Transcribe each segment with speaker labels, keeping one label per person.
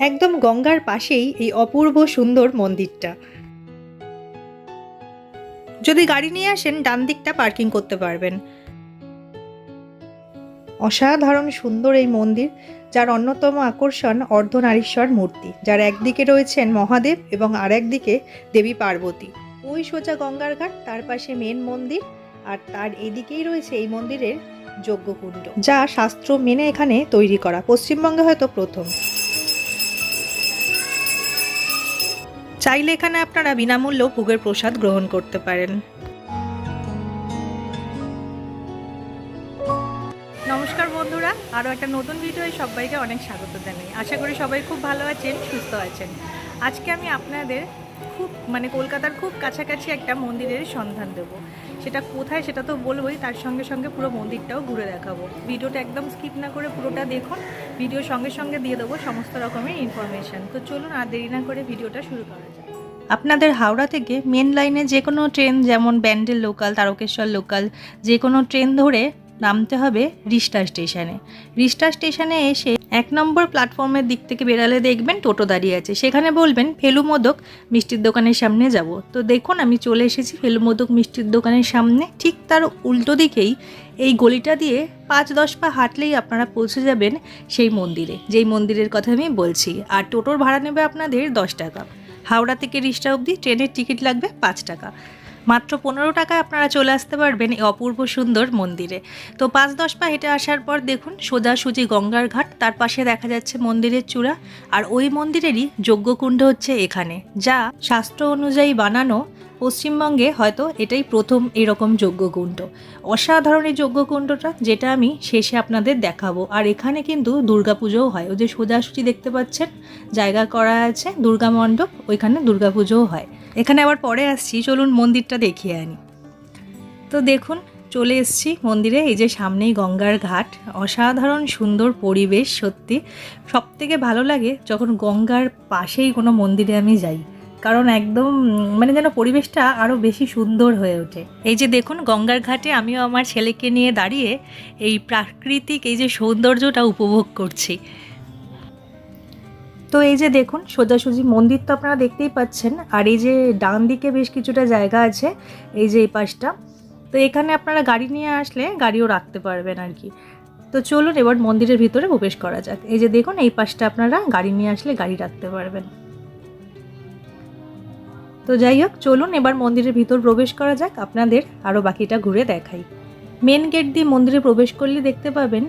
Speaker 1: একদম গঙ্গার পাশেই এই অপূর্ব সুন্দর মন্দিরটা। যদি গাড়ি নিয়ে আসেন, ডান দিকটা পার্কিং করতে পারবেন। অসাধারণ সুন্দর এই মন্দির, যার অন্যতম আকর্ষণ অর্ধনারীশ্বর মূর্তি, যার একদিকে রয়েছেন মহাদেব এবং আর একদিকে দেবী পার্বতী। ওই সোজা গঙ্গার ঘাট, তার পাশে মেন মন্দির, আর তার এদিকেই রয়েছে এই মন্দিরের যজ্ঞকুণ্ড, যা শাস্ত্র মেনে এখানে তৈরি করা। পশ্চিমবঙ্গে হয়তো প্রথম। চাইলে এখানে আপনারা বিনামূল্য ভোগের প্রসাদ গ্রহণ করতে পারেন। নমস্কার বন্ধুরা, আরও একটা নতুন ভিডিওয় সবাইকে অনেক স্বাগত জানাই। আশা করি সবাই খুব ভালো আছেন, সুস্থ আছেন। আজকে আমি আপনাদের খুব মানে কলকাতার খুব কাছাকাছি একটা মন্দিরের সন্ধান দেব। সেটা কোথায় সেটা তো বলবোই, তার সঙ্গে সঙ্গে পুরো মন্দিরটাও ঘুরে দেখাবো। ভিডিওটা একদম স্কিপ না করে পুরোটা দেখুন ভিডিও সঙ্গে সঙ্গে দিয়ে দেবো সমস্ত রকমের ইনফরমেশান তো চলুন আর দেরি না করে ভিডিওটা শুরু করা যাক। আপনাদের হাওড়া থেকে মেন লাইনে যে কোনো ট্রেন যেমন ব্যান্ডেল লোকাল তারকেশ্বর লোকাল যে কোনো ট্রেন ধরে নামতে হবে রিষ্টা স্টেশনে। রিষ্টা স্টেশনে এসে এক নম্বর প্ল্যাটফর্মের দিক থেকে বেরালে দেখবেন টোটো দাঁড়িয়ে আছে। সেখানে বলবেন, ফেলু মোদক, মিষ্টির দোকানের সামনে যাব। তো দেখুন, আমি চলে এসেছি ফেলু মোদক, মিষ্টির দোকানের সামনে। ঠিক তার উল্টো দিকেই এই গলিটা দিয়ে পাঁচ দশ পা হাঁটলেই আপনারা পৌঁছে যাবেন সেই মন্দিরে। যেই মন্দিরের কথা আমি বলছি। আর টোটোর ভাড়া নেবে আপনাদের দশ টাকা। হাওড়া থেকে রিস্টা অবধি ট্রেনের টিকিট লাগবে পাঁচ টাকা। মাত্র পনেরো টাকায় আপনারা চলে আসতে পারবেন এই অপূর্ব সুন্দর মন্দিরে। তো পাঁচ দশ পা হেঁটে আসার পর দেখুন, সোজাসুজি গঙ্গার ঘাট, তার পাশে দেখা যাচ্ছে মন্দিরের চূড়া, আর ওই মন্দিরেরই যজ্ঞকুণ্ড হচ্ছে এখানে, যা শাস্ত্র অনুযায়ী বানানো পশ্চিমবঙ্গে হয়তো এটাই প্রথম এরকম যজ্ঞকুণ্ড। অসাধারণ এই যজ্ঞকুণ্ডটা, যেটা আমি শেষে আপনাদের দেখাবো। আর এখানে কিন্তু দুর্গাপুজোও হয়। ওই যে সোজাসুজি দেখতে পাচ্ছেন, জায়গা করা আছে, দুর্গা মণ্ডপ, ওইখানে দুর্গাপুজোও হয়। এখানে আবার পরে আসছি, চলুন মন্দিরটা দেখিয়ে আনি। তো দেখুন, চলে এসছি মন্দিরে, এই যে সামনেই গঙ্গার ঘাট। অসাধারণ সুন্দর পরিবেশ, সত্যি। সব থেকে ভালো লাগে যখন গঙ্গার পাশেই কোনো মন্দিরে আমি যাই। কারণ একদম মানে যেন পরিবেশটা আরও বেশি সুন্দর হয়ে ওঠে। এই যে দেখুন, গঙ্গার ঘাটে আমিও আমার ছেলেকে নিয়ে দাঁড়িয়ে এই প্রাকৃতিক এই যে সৌন্দর্যটা উপভোগ করছি। তো এই যে দেখুন, সোজাসুজি মন্দির তো আপনারা দেখতেই পাচ্ছেন, আর এই যে ডান দিকে বেশ কিছুটা জায়গা আছে, এই যে এই পাশটা। তো এখানে আপনারা গাড়ি নিয়ে আসলে গাড়িও রাখতে পারবেন আর কি। তো চলুন এবার মন্দিরের ভিতরে প্রবেশ করা যাক। এই যে দেখুন, এই পাশটা আপনারা গাড়ি নিয়ে আসলে গাড়ি রাখতে পারবেন। তো যাই হোক, চলুন এবার মন্দিরের ভিতর প্রবেশ করা যাক, আপনাদের আরও বাকিটা ঘুরে দেখাই। মেন গেট দিয়ে মন্দিরে প্রবেশ করলে দেখতে পাবেন,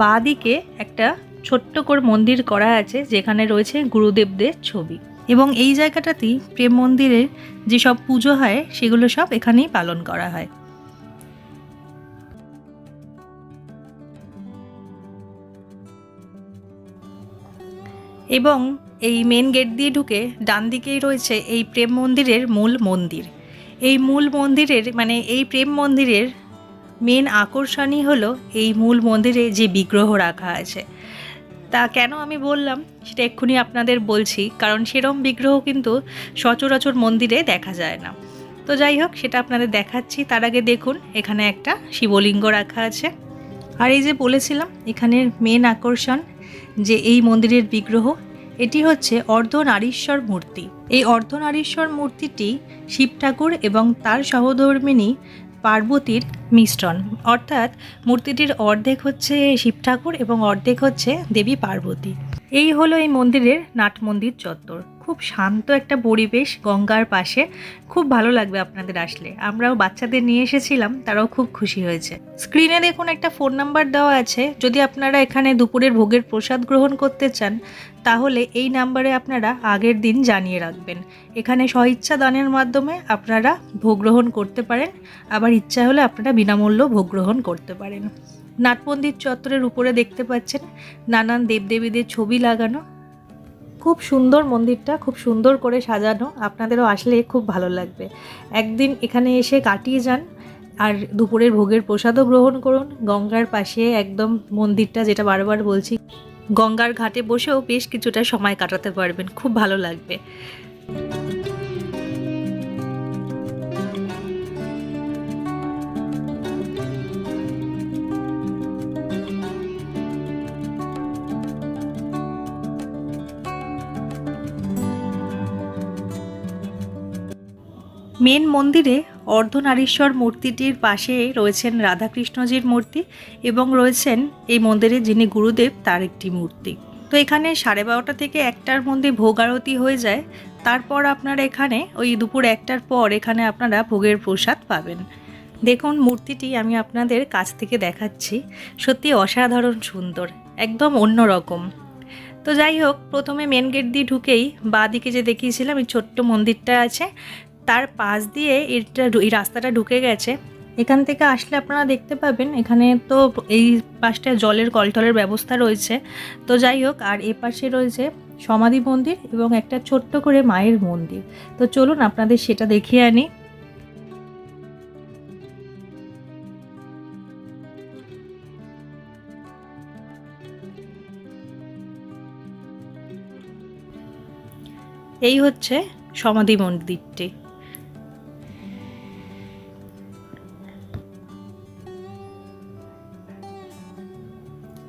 Speaker 1: বাঁ দিকে একটা ছোট্ট করে মন্দির করা আছে, যেখানে রয়েছে গুরুদেবদের ছবি। এবং এই জায়গাটাতেই প্রেম মন্দিরের যেসব পুজো হয়, সেগুলো সব এখানেই পালন করা হয়। এবং এই মেন গেট দিয়ে ঢুকে ডান দিকেই রয়েছে এই প্রেম মন্দিরের মূল মন্দির। এই মূল মন্দিরের মানে এই প্রেম মন্দিরের মেন আকর্ষণই হলো এই মূল মন্দিরে যে বিগ্রহ রাখা আছে। তা কেন আমি বললাম? সেটা এক্ষুনি আপনাদের বলছি, কারণ সেরম বিগ্রহ কিন্তু সচরাচর মন্দিরে দেখা যায় না। তো যাই হোক, সেটা আপনাদের দেখাচ্ছি। তার আগে দেখুন, এখানে একটা শিবলিঙ্গ রাখা আছে। আর এই যে বলেছিলাম, এখানের মেন আকর্ষণ যে এই মন্দিরের বিগ্রহ, এটি হচ্ছে অর্ধনারীশ্বর মূর্তি। এই অর্ধনারীশ্বর মূর্তিটি শিব ঠাকুর এবং তার সহধর্মিণী পার্বতীর মিশ্রণ। অর্থাৎ মূর্তিটির অর্ধেক হচ্ছে শিব ঠাকুর এবং অর্ধেক হচ্ছে দেবী পার্বতী। এই হলো এই মন্দিরের নাট মন্দির চত্বর। খুব শান্ত একটা পরিবেশ গঙ্গার পাশে। খুব ভালো লাগবে আপনাদের আসলে। আমরাও বাচ্চাদের নিয়ে এসেছিলাম, তারাও খুব খুশি হয়েছে। স্ক্রিনে দেখুন একটা ফোন নাম্বার দেওয়া আছে। যদি আপনারা এখানে দুপুরের ভোগের প্রসাদ গ্রহণ করতে চান, তাহলে এই নাম্বারে আপনারা আগের দিন জানিয়ে রাখবেন। এখানে স্বইচ্ছা দানের মাধ্যমে আপনারা ভোগ গ্রহণ করতে পারেন। আবার ইচ্ছা হলে আপনারা বিনামূল্য ভোগ গ্রহণ করতে পারেন। নাটমন্দির চত্বরের উপরে দেখতে পাচ্ছেন, নানান দেবদেবীদের ছবি লাগানো। খুব সুন্দর মন্দিরটা, খুব সুন্দর করে সাজানো। আপনাদেরও আসলে খুব ভালো লাগবে। একদিন এখানে এসে কাটিয়ে যান আর দুপুরের ভোগের প্রসাদও গ্রহণ করুন। গঙ্গার পাশে একদম মন্দিরটা যেটা বারবার বলছি, গঙ্গার ঘাটে বসেও বেশ কিছুটা সময় কাটাতে পারবেন। খুব ভালো লাগবে। মেন মন্দিরে অর্ধনারীশ্বর মূর্তিটির পাশে রয়েছেন রাধাকৃষ্ণজির মূর্তি এবং রয়েছেন এই মন্দিরে যিনি গুরুদেব, তার একটি মূর্তি। তো এখানে সাড়ে বারোটা থেকে একটার মধ্যে ভোগ আরতি হয়ে যায়। তারপর আপনারা এখানে ওই দুপুর একটার পর এখানে আপনারা ভোগের প্রসাদ পাবেন। দেখুন মূর্তিটি আমি আপনাদের কাছ থেকে দেখাচ্ছি। সত্যি অসাধারণ সুন্দর, একদম অন্য রকম। তো যাই হোক, প্রথমে মেন গেট দিয়ে ঢুকেই বাঁ দিকে যে দেখিয়েছিলাম, এই ছোট্ট মন্দিরটা আছে। তার পাশ দিয়ে এটা এই রাস্তাটা ঢুকে গেছে। এখান থেকে আসলে আপনারা দেখতে পাবেন, এখানে তো এই পাশটায় জলের কলটলের ব্যবস্থা রয়েছে। তো যাই হোক, আর এ পাশে রয়েছে সমাধি মন্দির এবং একটা ছোট্ট করে মায়ের মন্দির। তো চলুন আপনাদের সেটা দেখিয়ে আনি। এই হচ্ছে সমাধি মন্দিরটি।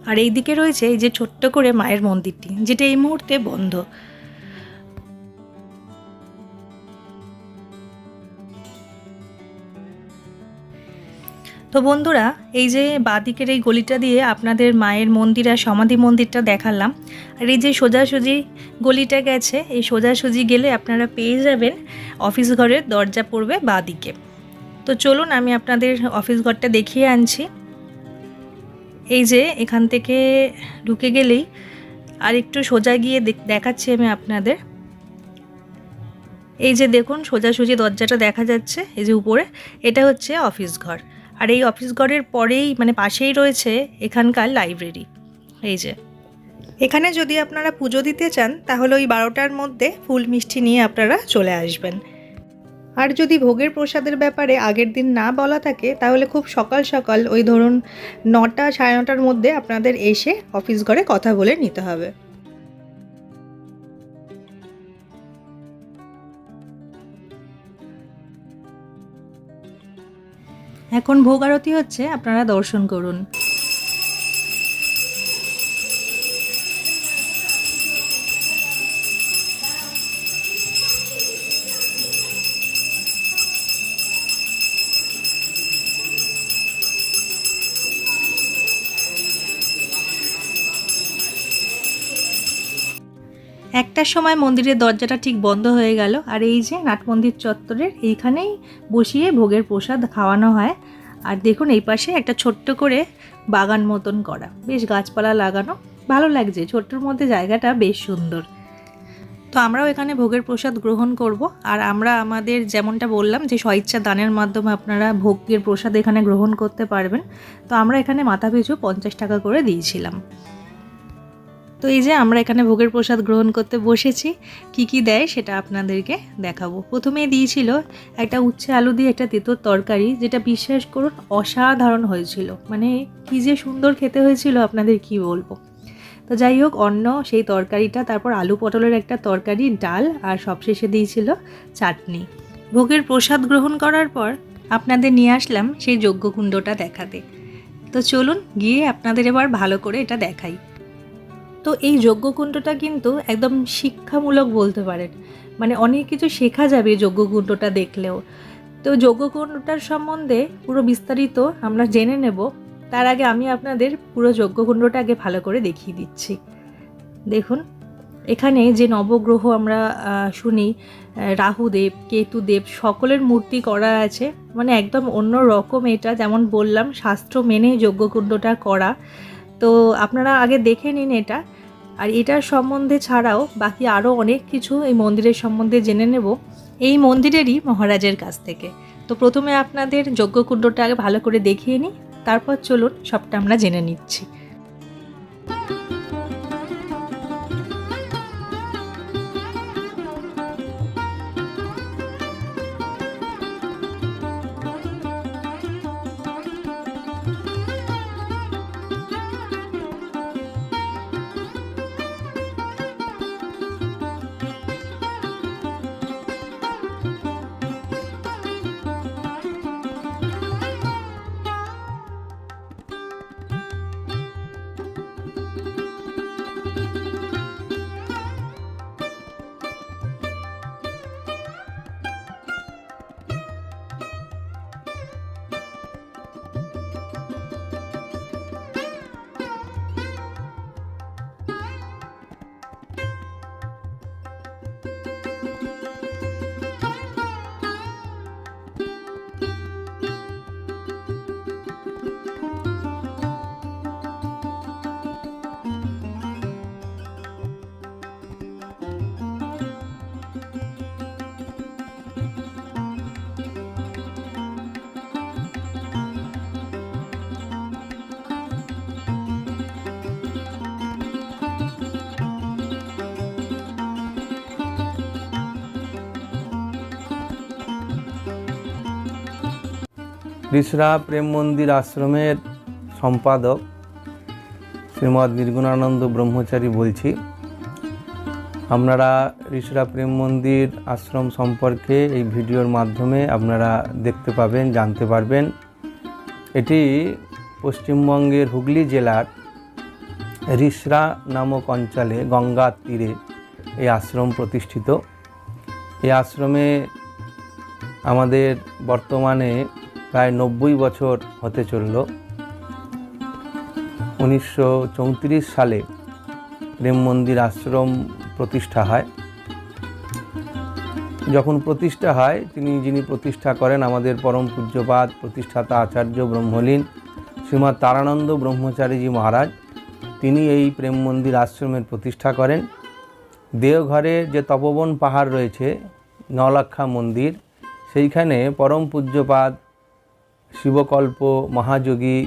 Speaker 1: আর এই দিকে রয়েছে এই যে ছোট্ট করে মায়ের মন্দিরটি, যেটা এই মুহূর্তে বন্ধ। তো বন্ধুরা, এই যে বাদিকের এই গলিটা দিয়ে আপনাদের মায়ের মন্দির আর সমাধি মন্দিরটা দেখালাম। আর এই যে সোজাসুজি গলিটা গেছে, এই সোজাসুজি গেলে আপনারা পেয়ে যাবেন অফিস ঘরের দরজা পড়বে বাদিকে। তো চলুন, আমি আপনাদের অফিস ঘরটা দেখিয়ে আনছি। এই যে এখান থেকে ঢুকে গেলেই আর একটু সোজা গিয়ে দেখ- দেখাচ্ছি আমি আপনাদের। এই যে দেখুন, সোজাসুজি দরজাটা দেখা যাচ্ছে এই যে উপরে। এটা হচ্ছে অফিস ঘর। আর এই অফিস ঘরের পরেই মানে পাশেই রয়েছে এখানকার লাইব্রেরি। এই যে। এখানে যদি আপনারা পুজো দিতে চান, তাহলে ওই বারোটার মধ্যে ফুল মিষ্টি নিয়ে আপনারা চলে আসবেন। আর যদি ভোগের প্রসাদের ব্যাপারে আগের দিন না বলা থাকে, তাহলে খুব সকাল সকাল ওই ধরুন নটা সাড়ে নটার মধ্যে আপনাদের এসে অফিস ঘরে কথা বলে নিতে হবে। এখন ভোগ আরতি হচ্ছে, আপনারা দর্শন করুন। একটার সময় মন্দিরের দরজাটা ঠিক বন্ধ হয়ে গেল। আর এই যে নাট মন্দির চত্বরের এইখানেই বসিয়ে ভোগের প্রসাদ খাওয়ানো হয়। আর দেখুন এই পাশে একটা ছোট্ট করে বাগান মতন করা। বেশ গাছপালা লাগানো। ভালো লাগছে। ছোট্টর মধ্যে জায়গাটা বেশ সুন্দর। তো আমরাও এখানে ভোগের প্রসাদ গ্রহণ করব। আর আমরা আমাদের যেমনটা বললাম যে স্বইচ্ছা দানের মাধ্যমে আপনারা ভোগের প্রসাদ এখানে গ্রহণ করতে পারবেন। তো আমরা এখানে মাথা পিছু পঞ্চাশ টাকা করে দিয়েছিলাম। তো এই যে আমরা এখানে ভোগের প্রসাদ গ্রহণ করতে বসেছি, কি কি দেয় সেটা আপনাদেরকে দেখাবো। প্রথমে দিয়েছিল একটা উচ্ছে আলু দিয়ে একটা তেঁতোর তরকারি, যেটা বিশ্বাস করুন অসাধারণ হয়েছিল। মানে কি যে সুন্দর খেতে হয়েছিল, আপনাদের কি বলব। তো যাই হোক অন্য সেই তরকারিটা, তারপর আলু পটলের একটা তরকারি, ডাল, আর সবশেষে দিয়েছিল চাটনি। ভোগের প্রসাদ গ্রহণ করার পর আপনাদের নিয়ে আসলাম সেই যজ্ঞকুণ্ডটা দেখাতে। তো চলুন গিয়ে আপনাদের এবার ভালো করে এটা দেখাই। তো এই যজ্ঞকুণ্ডটা কিন্তু একদম শিক্ষামূলক বলতে পারেন। মানে অনেক কিছু শেখা যাবে এই যজ্ঞকুণ্ডটা দেখলেও। তো যজ্ঞকুণ্ডটার সম্বন্ধে পুরো বিস্তারিত আমরা জেনে নেব। তার আগে আমি আপনাদের পুরো যজ্ঞকুণ্ডটা আগে ভালো করে দেখিয়ে দিচ্ছি। দেখুন, এখানে যে নবগ্রহ আমরা শুনি রাহুদেব, কেতুদেব, সকলের মূর্তি করা আছে। মানে একদম অন্য রকম এটা, যেমন বললাম, শাস্ত্র মেনে যজ্ঞকুণ্ডটা করা। তো আপনারা আগে দেখে নিন এটা। আর এটার সম্বন্ধে ছাড়াও বাকি আরও অনেক কিছু এই মন্দিরের সম্বন্ধে জেনে নেব। এই মন্দিরেরই মহারাজের কাছ থেকে। তো প্রথমে আপনাদের যজ্ঞকুণ্ডটা আগে ভালো করে দেখিয়ে নিই, তারপর চলুন সবটা আমরা জেনে নিচ্ছি।
Speaker 2: ঋষরা প্রেম মন্দির আশ্রমের সম্পাদক শ্রীমৎ নির্গুণানন্দ ব্রহ্মচারী বলছি, আপনারা ঋষরা প্রেম মন্দির আশ্রম সম্পর্কে এই ভিডিওর মাধ্যমে আপনারা দেখতে পাবেন, জানতে পারবেন। এটি পশ্চিমবঙ্গের হুগলি জেলার রিসরা নামক অঞ্চলে গঙ্গার তীরে এই আশ্রম প্রতিষ্ঠিত। এই আশ্রমে আমাদের বর্তমানে প্রায় নব্বই বছর হতে চলল। উনিশশো চৌত্রিশ সালে প্রেম মন্দির আশ্রম প্রতিষ্ঠা হয়। যখন প্রতিষ্ঠা হয়, তিনি যিনি প্রতিষ্ঠা করেন, আমাদের পরম পূজ্যপাদ, প্রতিষ্ঠাতা আচার্য ব্রহ্মলীন শ্রীমৎ তারানন্দ ব্রহ্মচারীজি মহারাজ, তিনি এই প্রেম মন্দির আশ্রমের প্রতিষ্ঠা করেন। দেওঘরে যে তপবন পাহাড় রয়েছে নলাক্ষা মন্দির, সেইখানে পরম পূজ্যপাদ শিবকল্প মহাযোগী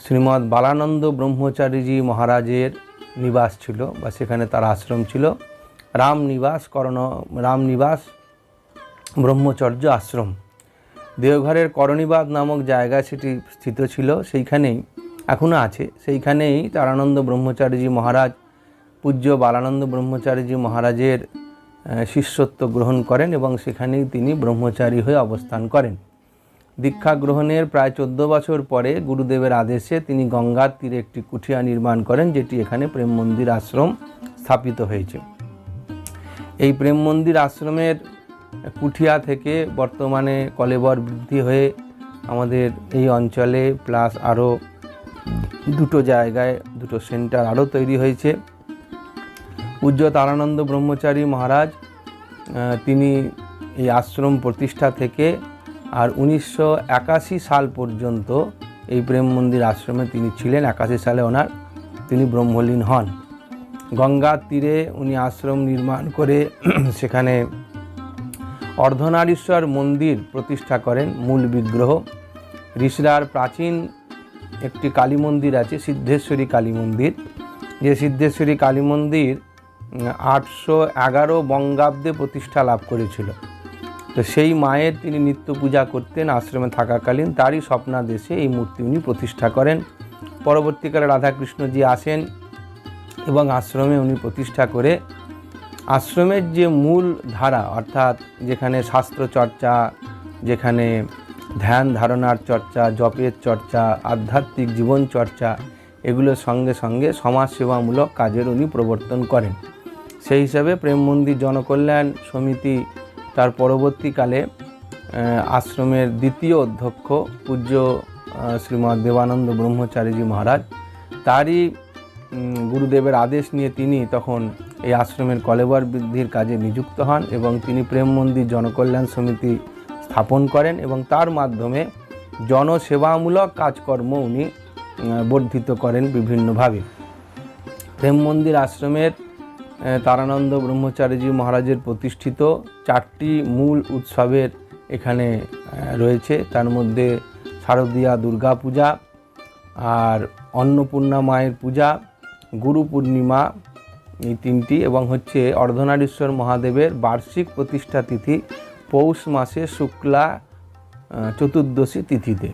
Speaker 2: শ্রীমৎ বালানন্দ ব্রহ্মচারীজি মহারাজের নিবাস ছিল বা সেখানে তার আশ্রম ছিল। রামনিবাস করণ রামনিবাস ব্রহ্মচর্য আশ্রম। দেওঘরের করণীবাদ নামক জায়গা সেটি স্থিত ছিল, সেইখানেই এখনও আছে। সেইখানেই তারানন্দ ব্রহ্মচারীজি মহারাজ, পূজ্য বালানন্দ ব্রহ্মচারীজি মহারাজের শিষ্যত্ব গ্রহণ করেন এবং সেখানেই তিনি ব্রহ্মচারী হয়ে অবস্থান করেন। দীক্ষা গ্রহণের প্রায় চোদ্দ বছর পরে গুরুদেবের আদেশে তিনি গঙ্গার তীরে একটি কুঠিয়া নির্মাণ করেন, যেটি এখানে প্রেম মন্দির আশ্রম স্থাপিত হয়েছে। এই প্রেম মন্দির আশ্রমের কুঠিয়া থেকে বর্তমানে কলেবর বৃদ্ধি হয়ে আমাদের এই অঞ্চলে প্লাস আরও দুটো জায়গায়, দুটো সেন্টার আরও তৈরি হয়েছে। পূজ্য তারানন্দ ব্রহ্মচারী মহারাজ তিনি এই আশ্রম প্রতিষ্ঠা থেকে আর উনিশশো একাশি সাল পর্যন্ত এই প্রেম মন্দির আশ্রমে তিনি ছিলেন। একাশি সালে ওনার তিনি ব্রহ্মলীন হন। গঙ্গার তীরে উনি আশ্রম নির্মাণ করে সেখানে অর্ধনারীশ্বর মন্দির প্রতিষ্ঠা করেন, মূল বিগ্রহ। ঋষরার প্রাচীন একটি কালী মন্দির আছে, সিদ্ধেশ্বরী কালী মন্দির। যে সিদ্ধেশ্বরী কালী মন্দির আটশো এগারো বঙ্গাব্দে প্রতিষ্ঠা লাভ করেছিল। তো সেই মায়ের তিনি নিত্য পূজা করতেন, আশ্রমে থাকাকালীন তারই স্বপ্নাদেশে এই মূর্তি উনি প্রতিষ্ঠা করেন। পরবর্তীকালে রাধাকৃষ্ণজি আসেন এবং আশ্রমে উনি প্রতিষ্ঠা করে। আশ্রমের যে মূল ধারা, অর্থাৎ যেখানে শাস্ত্র চর্চা, যেখানে ধ্যান ধারণার চর্চা, জপের চর্চা, আধ্যাত্মিক জীবন চর্চা এগুলোর সঙ্গে সঙ্গে সমাজসেবামূলক কাজের উনি প্রবর্তন করেন। সেই হিসাবে প্রেম মন্দির জনকল্যাণ সমিতি তার পরবর্তীকালে আশ্রমের দ্বিতীয় অধ্যক্ষ পূজ্য আহ, শ্রীমৎ দেবানন্দ ব্রহ্মচারীজি মহারাজ তারই গুরুদেবের আদেশ নিয়ে তিনি তখন এই আশ্রমের কলেবর বৃদ্ধির কাজে নিযুক্ত হন এবং তিনি প্রেম মন্দির জনকল্যাণ সমিতি স্থাপন করেন এবং তার মাধ্যমে জনসেবামূলক কাজকর্ম উনি বর্ধিত করেন বিভিন্নভাবে। প্রেম মন্দির আশ্রমের তারানন্দ ব্রহ্মচারীজি মহারাজের প্রতিষ্ঠিত চারটি মূল উৎসবের এখানে রয়েছে। তার মধ্যে শারদীয়া দুর্গা পূজা আর অন্নপূর্ণা মায়ের পূজা, গুরু পূর্ণিমা এই তিনটি এবং হচ্ছে অর্ধনারীশ্বর মহাদেবের বার্ষিক প্রতিষ্ঠা তিথি পৌষ মাসে শুক্লা চতুর্দশী তিথিতে।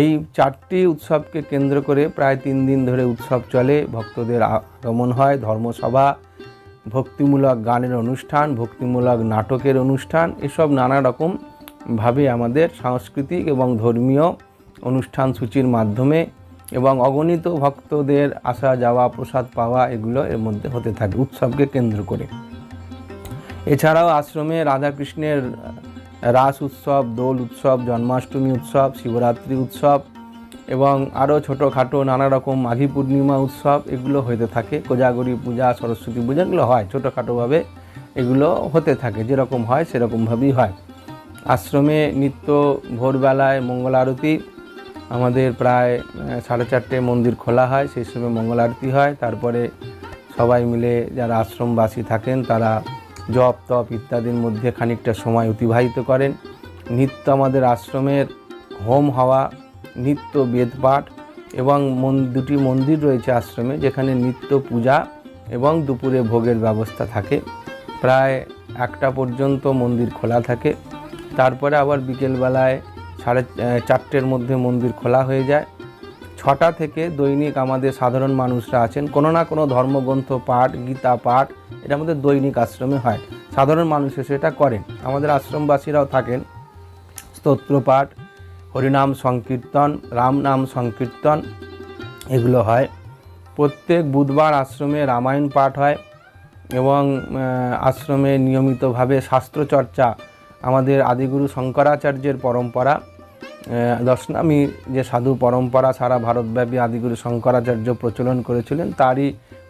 Speaker 2: এই চারটি উৎসবকে কেন্দ্র করে প্রায় তিন দিন ধরে উৎসব চলে। ভক্তদের আগমন হয়, ধর্মসভা ভক্তিমূলক গানের অনুষ্ঠান, ভক্তিমূলক নাটকের অনুষ্ঠান, এসব নানা রকম ভাবে আমাদের সাংস্কৃতিক এবং ধর্মীয় অনুষ্ঠান সূচির মাধ্যমে এবং অগণিত ভক্তদের আসা, যাওয়া, প্রসাদ পাওয়া এগুলো এর মধ্যে হতে থাকে, উৎসবকে কেন্দ্র করে। এছাড়াও আশ্রমে রাধাকৃষ্ণের রাস উৎসব, দোল উৎসব, জন্মাষ্টমী উৎসব, শিবরাত্রি উৎসব এবং আরও ছোটোখাটো নানা রকম মাঘী পূর্ণিমা উৎসব এগুলো হতে থাকে। কোজাগরী পূজা, সরস্বতী পূজা এগুলো হয়। ছোটোখাটোভাবে এগুলো হতে থাকে। যেরকম হয়, সেরকমভাবেই হয়। আশ্রমে নিত্য ভোরবেলায় মঙ্গল আরতি। আমাদের প্রায় সাড়ে চারটে মন্দির খোলা হয়। সেই সময় মঙ্গল আরতি হয়। তারপরে সবাই মিলে যারা আশ্রমবাসী থাকেন, তারা জপ, তপ ইত্যাদির মধ্যে খানিকটা সময় অতিবাহিত করেন। নিত্য আমাদের আশ্রমের হোম হওয়া নিত্য বেদপাঠ এবং মন, দুটি মন্দির রয়েছে আশ্রমে, যেখানে নিত্য পূজা এবং দুপুরে ভোগের ব্যবস্থা থাকে। প্রায় একটা পর্যন্ত মন্দির খোলা থাকে। তারপরে আবার বিকেলবেলায় সাড়ে চারটের মধ্যে মন্দির খোলা হয়ে যায়। ছটা থেকে দৈনিক আমাদের সাধারণ মানুষরা আছেন। কোনো না কোনো ধর্মগ্রন্থ পাঠ, গীতা পাঠ এটা আমাদের দৈনিক আশ্রমে হয়। সাধারণ মানুষ এসে এটা করেন। আমাদের আশ্রমবাসীরাও থাকেন। স্তোত্র পাঠ হরিনাম সংকীর্তন, রাম নাম সংকীর্তন, এগুলো হয়। প্রত্যেক বুধবার আশ্রমে রামায়ণ পাঠ হয় এবং আশ্রমে নিয়মিতভাবে শাস্ত্রচর্চা আমাদের আদিগুরু শঙ্করাচার্যের পরম্পরা। দশনামী যে সাধু পরম্পরা সারা ভারতব্যাপী আদিগুরু শঙ্করাচার্য প্রচলন করেছিলেন, তারই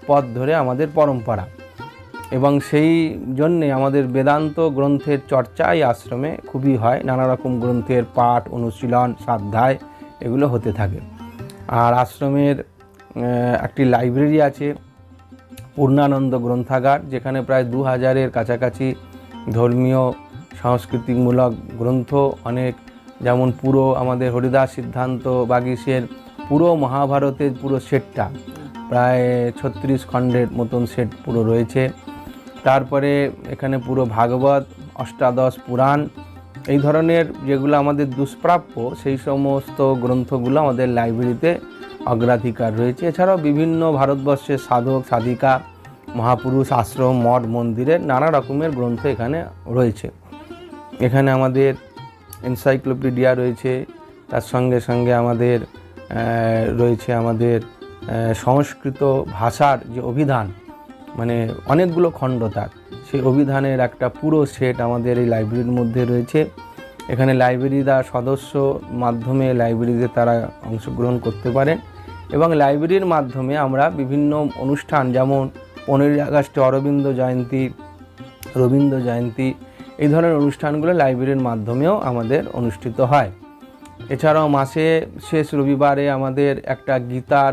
Speaker 2: পথ ধরে আমাদের পরম্পরা। এবং সেই জন্যে আমাদের বেদান্ত গ্রন্থের চর্চা এই আশ্রমে খুবই হয়, নানা রকম গ্রন্থের পাঠ, অনুশীলন, সাধ্যায় এগুলো হতে থাকে। আর আশ্রমের একটি লাইব্রেরি আছে, পূর্ণানন্দ গ্রন্থাগার, যেখানে প্রায় দু হাজারের কাছাকাছি ধর্মীয় সাংস্কৃতিকমূলক গ্রন্থ অনেক, যেমন পুরো আমাদের হরিদাস সিদ্ধান্ত বাগিসের পুরো মহাভারতের পুরো সেটটা, প্রায় ছত্রিশ খণ্ডের মতন সেট পুরো রয়েছে। তারপরে এখানে পুরো ভাগবত, অষ্টাদশ পুরাণ, এই ধরনের যেগুলো আমাদের দুষ্প্রাপ্য, সেই সমস্ত গ্রন্থগুলো আমাদের লাইব্রেরিতে অগ্রাধিকার রয়েছে। এছাড়াও বিভিন্ন ভারতবর্ষের সাধক, সাধিকা, মহাপুরুষ, আশ্রম, মঠ, মন্দিরের নানা রকমের গ্রন্থ এখানে রয়েছে। এখানে আমাদের এনসাইক্লোপিডিয়া রয়েছে, তার সঙ্গে সঙ্গে আমাদের রয়েছে আমাদের সংস্কৃত ভাষার যে অভিধান মানে অনেকগুলো খণ্ড তার সেই অভিধানের একটা পুরো সেট আমাদের এই লাইব্রেরির মধ্যে রয়েছে। এখানে লাইব্রেরিরা সদস্য মাধ্যমে লাইব্রেরিতে তারা অংশগ্রহণ করতে পারেন এবং লাইব্রেরির মাধ্যমে আমরা বিভিন্ন অনুষ্ঠান যেমন পনেরোই আগস্টে অরবিন্দ জয়ন্তী, রবীন্দ্র জয়ন্তী, এই ধরনের অনুষ্ঠানগুলো লাইব্রেরির মাধ্যমেও আমাদের অনুষ্ঠিত হয়। এছাড়াও মাসে শেষ রবিবারে আমাদের একটা গীতার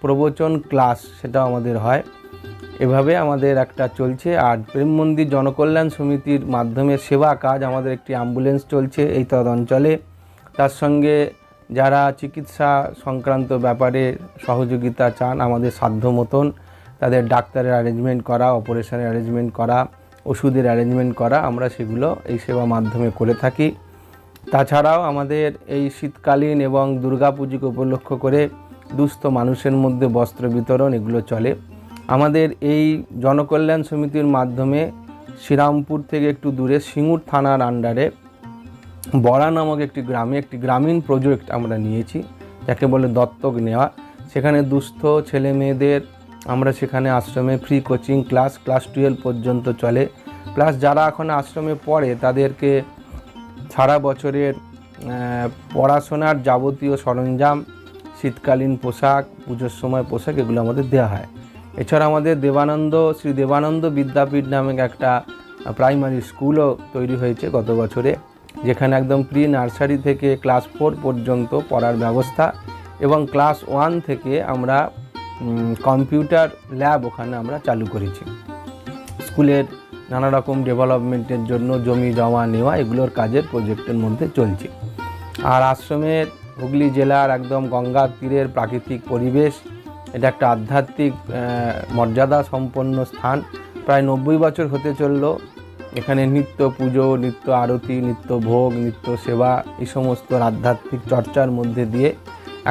Speaker 2: প্রবচন ক্লাস সেটাও আমাদের হয়। এভাবে আমাদের একটা চলছে আর প্রেম মন্দির জনকল্যাণ সমিতির মাধ্যমে সেবা কাজ, আমাদের একটি অ্যাম্বুলেন্স চলছে এই তদ অঞ্চলে তার সঙ্গে যারা চিকিৎসা সংক্রান্ত ব্যাপারে সহযোগিতা চান, আমাদের সাধ্য মতন তাদের ডাক্তারের অ্যারেঞ্জমেন্ট করা অপারেশনের অ্যারেঞ্জমেন্ট করা, ওষুধের অ্যারেঞ্জমেন্ট করা, আমরা সেগুলো এই সেবা মাধ্যমে করে থাকি। তাছাড়াও আমাদের এই শীতকালীন এবং দুর্গাপুজোকে উপলক্ষ করে দুস্থ মানুষের মধ্যে বস্ত্র বিতরণ, এগুলো চলে। আমাদের এই জনকল্যাণ সমিতির মাধ্যমে শ্রীরামপুর থেকে একটু দূরে সিঙ্গুর থানার আন্ডারে বড়া নামক একটি গ্রামে একটি গ্রামীণ প্রজেক্ট আমরা নিয়েছি, যাকে বলে দত্তক নেওয়া। সেখানে দুস্থ ছেলে মেয়েদের আমরা সেখানে আশ্রমে free coaching class class twelve পর্যন্ত চলে। প্লাস যারা এখন আশ্রমে পড়ে, তাদেরকে সারা বছরের পড়াশোনার যাবতীয় সরঞ্জাম, শীতকালীন পোশাক, পুজোর সময় পোশাক, এগুলো আমাদের দেওয়া হয়। এছাড়া আমাদের দেবানন্দ, শ্রী দেবানন্দ বিদ্যাপীঠ নামে একটা প্রাইমারি স্কুলও তৈরি হয়েছে গত বছরে, যেখানে একদম প্রি নার্সারি থেকে ক্লাস ফোর পর্যন্ত পড়ার ব্যবস্থা এবং ক্লাস ওয়ান থেকে আমরা কম্পিউটার ল্যাব ওখানে আমরা চালু করেছি। স্কুলের নানা রকম ডেভেলপমেন্টের জন্য জমি জমা নেওয়া এগুলোর কাজের প্রজেক্টের মধ্যে চলছে। আর আশ্রমের হুগলি জেলার একদম গঙ্গার তীরের প্রাকৃতিক পরিবেশ এটা একটা আধ্যাত্মিক মর্যাদা সম্পন্ন স্থান। প্রায় নব্বই বছর হতে চলল। এখানে নিত্য পুজো, নিত্য আরতি, নিত্য ভোগ, নিত্য সেবা, এই সমস্ত আধ্যাত্মিক চর্চার মধ্যে দিয়ে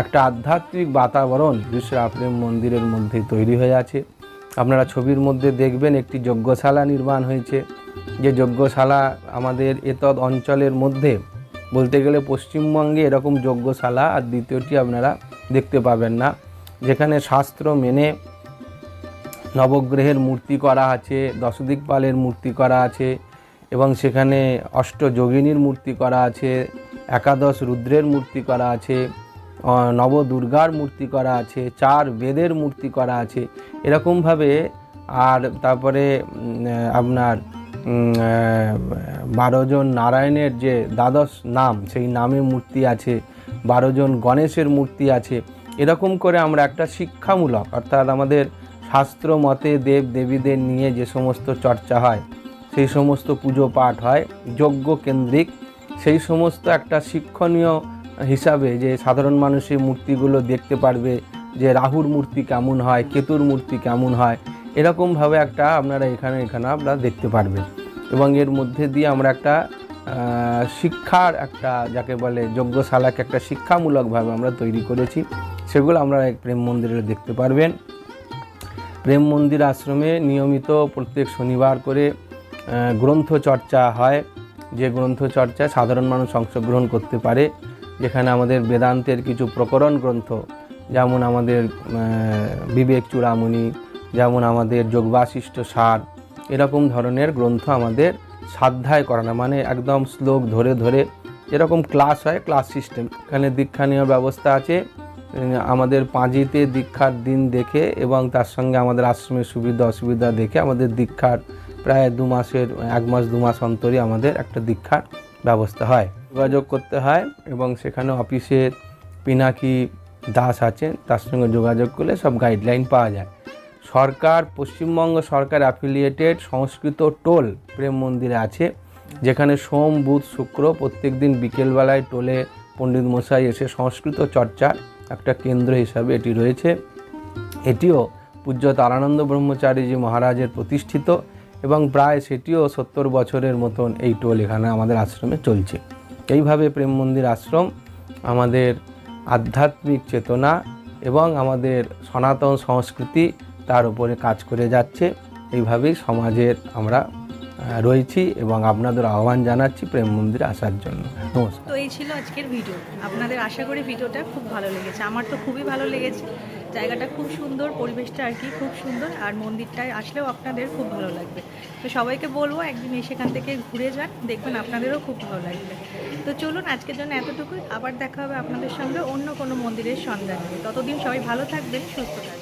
Speaker 2: একটা আধ্যাত্মিক বাতাবরণ বিশ্রা মন্দিরের মধ্যে তৈরি হয়ে আছে। আপনারা ছবির মধ্যে দেখবেন একটি যজ্ঞশালা নির্মাণ হয়েছে। যে যজ্ঞশালা আমাদের এতদ অঞ্চলের মধ্যে বলতে গেলে পশ্চিমবঙ্গে এরকম যজ্ঞশালা আর দ্বিতীয়টি আপনারা দেখতে পাবেন না। যেখানে শাস্ত্র মেনে নবগ্রহের মূর্তি করা আছে দশদিকপালের মূর্তি করা আছে এবং সেখানে অষ্টযোগিনীর মূর্তি করা আছে একাদশ রুদ্রের মূর্তি করা আছে নবদুর্গার মূর্তি করা আছে চার বেদের মূর্তি করা আছে এরকমভাবে আর তারপরে আপনার উম, আহ, বারো জন নারায়ণের যে দ্বাদশ নাম সেই নামে মূর্তি আছে বারোজন গণেশের মূর্তি আছে এরকম করে আমরা একটা শিক্ষামূলক, অর্থাৎ আমাদের শাস্ত্র মতে দেব দেবীদের নিয়ে যে সমস্ত চর্চা হয়, সেই সমস্ত পুজো পাঠ হয়, যজ্ঞ কেন্দ্রিক, সেই সমস্ত একটা শিক্ষণীয় হিসাবে যে সাধারণ মানুষ এই মূর্তিগুলো দেখতে পারবে যে রাহুর মূর্তি কেমন হয়, কেতুর মূর্তি কেমন হয়, এরকমভাবে একটা আপনারা এখানে এখানে আপনারা দেখতে পারবেন। এবং এর মধ্যে দিয়ে আমরা একটা শিক্ষার একটা, যাকে বলে যজ্ঞশালাকে একটা শিক্ষামূলকভাবে আমরা তৈরি করেছি। সেগুলো আমরা প্রেম মন্দিরে দেখতে পারবেন। প্রেম মন্দির আশ্রমে নিয়মিত প্রত্যেক শনিবার করে গ্রন্থ চর্চা হয়। যে গ্রন্থ চর্চায় সাধারণ মানুষ অংশগ্রহণ করতে পারে। যেখানে আমাদের বেদান্তের কিছু প্রকরণ গ্রন্থ, যেমন আমাদের বিবেক চূড়ামণি, যেমন আমাদের যোগবাশিষ্ট সার, এরকম ধরনের গ্রন্থ আমাদের সাধ্যায় করানো মানে একদম শ্লোক ধরে ধরে এরকম ক্লাস হয় ক্লাস সিস্টেম এখানে দীক্ষা নেওয়ার ব্যবস্থা আছে। আমাদের পাঁজিতে দীক্ষার দিন দেখে এবং তার সঙ্গে আমাদের আশ্রমের সুবিধা, অসুবিধা দেখে আমাদের দীক্ষার প্রায় দু মাসের, এক মাস, দু মাস অন্তরই আমাদের একটা দীক্ষার ব্যবস্থা হয়। যোগাযোগ করতে হয় এবং সেখানে অফিসের পিনাকি দাস আছেন, তার সঙ্গে যোগাযোগ করলে সব গাইডলাইন পাওয়া যায়। সরকার, পশ্চিমবঙ্গ সরকার অ্যাফিলিয়েটেড সংস্কৃত টোল প্রেম মন্দিরে আছে, যেখানে সোম, বুধ, শুক্র প্রত্যেক দিন বিকেলবেলায় টোলে পণ্ডিত মশাই এসে সংস্কৃত চর্চার একটা কেন্দ্র হিসাবে এটি রয়েছে। এটিও পূজ্য তারানন্দ ব্রহ্মচারীজি মহারাজের প্রতিষ্ঠিত এবং প্রায় সেটিও সত্তর বছরের মতন এই টোল এখানে আমাদের আশ্রমে চলছে। এইভাবে প্রেম মন্দির আশ্রম আমাদের আধ্যাত্মিক চেতনা এবং আমাদের সনাতন সংস্কৃতি তার উপরে কাজ করে যাচ্ছে। এইভাবেই সমাজের আমরা রয়েছি এবং আপনাদের আহ্বান জানাচ্ছি প্রেম মন্দিরে আসার জন্য। নমস্কার।
Speaker 1: তো এই ছিল আজকের ভিডিও। আপনাদের আশা করি ভিডিওটা খুব ভালো লেগেছে। আমার তো খুবই ভালো লেগেছে। জায়গাটা খুব সুন্দর, পরিবেশটা আর কি খুব সুন্দর, আর মন্দিরটায় আসলেও আপনাদের খুব ভালো লাগবে। তো সবাইকে বলব, একদিন এসে এখান থেকে ঘুরে যান, দেখবেন আপনাদেরও খুব ভালো লাগবে। তো চলুন, আজকের জন্য এতটুকুই। আবার দেখা হবে আপনাদের সঙ্গে অন্য কোনো মন্দিরের সন্ধান। ততদিন সবাই ভালো থাকবেন, সুস্থ থাকবেন।